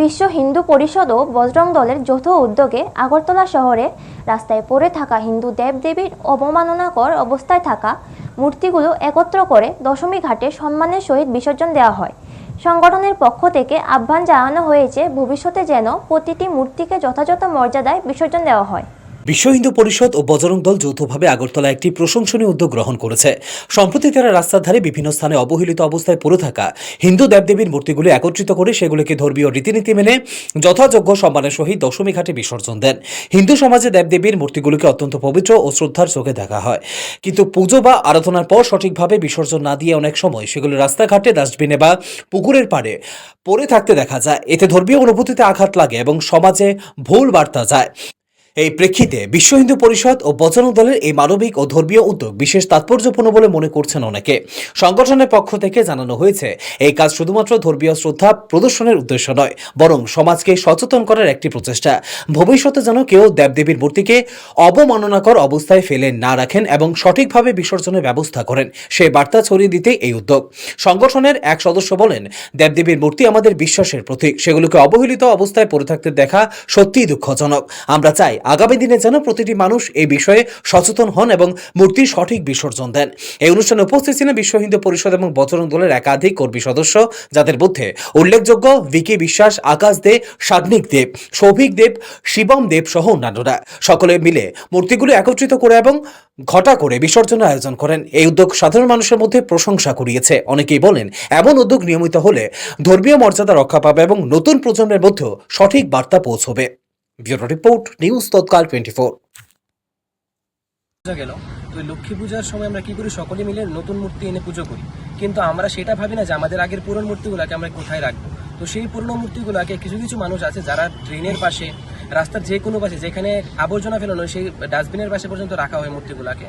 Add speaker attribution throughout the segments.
Speaker 1: বিশ্ব হিন্দু পরিষদ ও বজরং দলের যৌথ উদ্যোগে আগরতলা শহরে রাস্তায় পড়ে থাকা হিন্দু দেবদেবীর অবমাননাকর অবস্থায় থাকা মূর্তিগুলো একত্র করে দশমী ঘাটে সম্মানের সহিত বিসর্জন দেওয়া হয়। সংগঠনের পক্ষ থেকে আহ্বান জানানো হয়েছে, ভবিষ্যতে যেন প্রতিটি মূর্তিকে যথাযথ মর্যাদায় বিসর্জন দেওয়া হয়।
Speaker 2: বিশ্ব হিন্দু পরিষদ ও বজরং দল যৌথভাবে আগরতলা একটি প্রশংসনীয় উদ্যোগ গ্রহণ করেছে। সম্প্রতি তারা রাস্তার ধারে বিভিন্ন স্থানে অবহেলিত অবস্থায় পড়ে থাকা হিন্দু দেবদেবীর মূর্তিগুলি একত্রিত করে সেগুলিকে ধর্মীয় রীতিনীতি মেনে যথাযোগ্য সম্মানের সহিত দশমী ঘাটে বিসর্জন দেন। হিন্দু সমাজে দেবদেবীর মূর্তিগুলিকে অত্যন্ত পবিত্র ও শ্রদ্ধার চোখে দেখা হয়। কিন্তু পুজো বা আরাধনার পর সঠিকভাবে বিসর্জন না দিয়ে অনেক সময় সেগুলি রাস্তাঘাটে ডাস্টবিনে বা পুকুরের পাড়ে পড়ে থাকতে দেখা যায়। এতে ধর্মীয় অনুভূতিতে আঘাত লাগে এবং সমাজে ভুল বার্তা যায়। এই প্রেক্ষিতে বিশ্ব হিন্দু পরিষদ ও বজরং দলের এই মানবিক ও ধর্মীয় উদ্যোগ বিশেষ তাৎপর্যপূর্ণ বলে মনে করছেন অনেকে। সংগঠনের পক্ষ থেকে জানানো হয়েছে, এই কাজ শুধুমাত্র ধর্মীয় শ্রদ্ধা প্রদর্শনের উদ্দেশ্য নয়, বরং সমাজকে সচেতন করার একটি প্রচেষ্টা। ভবিষ্যতে যেন কেউ দেবদেবীর মূর্তিকে অবমাননাকর অবস্থায় ফেলে না রাখেন এবং সঠিকভাবে বিসর্জনের ব্যবস্থা করেন, সে বার্তা ছড়িয়ে দিতে এই উদ্যোগ। সংগঠনের এক সদস্য বলেন, দেবদেবীর মূর্তি আমাদের বিশ্বাসের প্রতীক, সেগুলোকে অবহেলিত অবস্থায় পড়ে থাকতে দেখা সত্যিই দুঃখজনক। আমরা চাই আগামী দিনে যেন প্রতিটি মানুষ এই বিষয়ে সচেতন হন এবং মূর্তির সঠিক বিসর্জন দেন। এই অনুষ্ঠানে উপস্থিত ছিলেন বিশ্ব হিন্দু পরিষদ এবং বজরং দলের একাধিক কর্মী সদস্য, যাদের মধ্যে উল্লেখযোগ্য ভিকি বিশ্বাস, আকাশ দে সাগ্নিক দেব, সৌভিক দেব, শিবম দেব সহ অন্যান্যরা। সকলে মিলে মূর্তিগুলো একত্রিত করে এবং ঘটা করে বিসর্জনের আয়োজন করেন। এই উদ্যোগ সাধারণ মানুষের মধ্যে প্রশংসা কুড়িয়েছে। অনেকেই বলেন, এমন উদ্যোগ নিয়মিত হলে ধর্মীয় মর্যাদা রক্ষা পাবে এবং নতুন প্রজন্মের মধ্যেও সঠিক বার্তা পৌঁছবে। ব্যুরো রিপোর্ট, নিউজ তৎকাল টোয়েন্টি ফোর
Speaker 3: গেল। তো লক্ষ্মী পূজার সময় আমরা কি করি? সকলে মিলে নতুন মূর্তি এনে পুজো করি। কিন্তু আমরা সেটা ভাবি না যে আমাদের আগের পুরনো মূর্তিগুলোকে আমরা কোথায় রাখব? তো সেই পুরনো মূর্তিগুলোকে কিছু কিছু মানুষ আছে যারা ট্রেনের পাশে, রাস্তার যে কোনো পাশে, যেখানে আবর্জনা ফেলানো সেই ডাস্টবিনের পাশে পর্যন্ত রাখা হয় মূর্তিগুলোকে।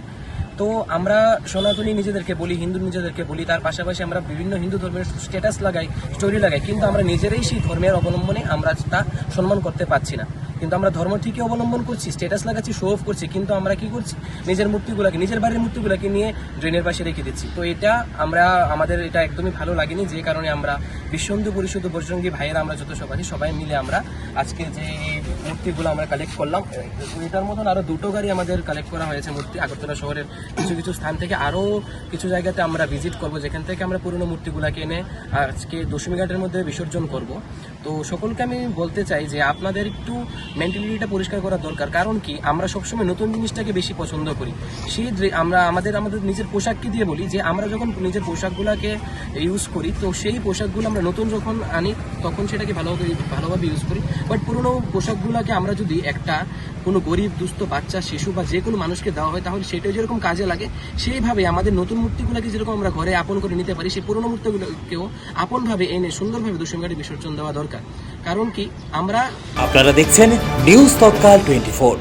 Speaker 3: তো আমরা সনাতনী নিজেদেরকে বলি, হিন্দু নিজেদেরকে বলি, তার পাশাপাশি আমরা বিভিন্ন হিন্দু ধর্মের স্ট্যাটাস লাগাই স্টোরি লাগাই, কিন্তু আমরা নিজেরাই সেই ধর্মের অবলম্বনে আমরা তা সম্মান করতে পারছি না। কিন্তু আমরা ধর্ম ঠিকই অবলম্বন করছি স্ট্যাটাস লাগাচ্ছি শো অফ করছি, কিন্তু আমরা কি করছি? নিজের মূর্তিগুলোকে, নিজের বাড়ির মূর্তিগুলোকে নিয়ে ড্রেনের পাশে রেখে দিচ্ছি। তো এটা আমরা, আমাদের এটা একদমই ভালো লাগেনি, যে কারণে আমরা বিশ্ব হিন্দু পরিষদ বজরঙ্গী ভাইয়েরা আমরা যত সব আছি, সবাই মিলে আমরা আজকে যে এই মূর্তিগুলো আমরা কালেক্ট করলাম এটার মতন আরও দুটো গাড়ি আমাদের কালেক্ট করা হয়েছে মূর্তি, আগরতলা শহরের কিছু কিছু স্থান থেকে আরও কিছু জায়গাতে আমরা ভিজিট করব, যেখান থেকে আমরা পুরনো মূর্তিগুলোকে এনে আজকে দশমী ঘাটের মধ্যে বিসর্জন করব। তো সকলকে আমি বলতে চাই যে আপনাদের একটু মেন্টালিটিটা পরিষ্কার করা দরকার। কারণ কি? আমরা সবসময় নতুন জিনিসটাকে বেশি পছন্দ করি। সেই আমরা আমাদের আমাদের নিজের পোশাককে দিয়ে বলি যে, আমরা যখন নিজের পোশাকগুলোকে ইউজ করি, তো সেই পোশাকগুলো আমরা নতুন যখন আনি, তখন সেটাকে ভালোভাবে ভালোভাবে ইউজ করি। বাট পুরনো পোশাকগুলোকে আমরা যদি একটা কোনো গরিব, দুস্থ বাচ্চা, শিশু বা যে কোনো মানুষকে দেওয়া হয়, তাহলে সেটাও যেরকম কাজে লাগে, সেইভাবে আমাদের নতুন মূর্তিগুলোকে যেরকম আমরা ঘরে আপন করে নিতে পারি, সেই পুরনো মূর্তিগুলোকেও আপনভাবে এনে সুন্দরভাবে দূষণকারী বিসর্জন দেওয়া দরকার। কারণ কি? আমরা
Speaker 2: আপনারা দেখছেন নিউজ তৎকাল টোয়েন্টি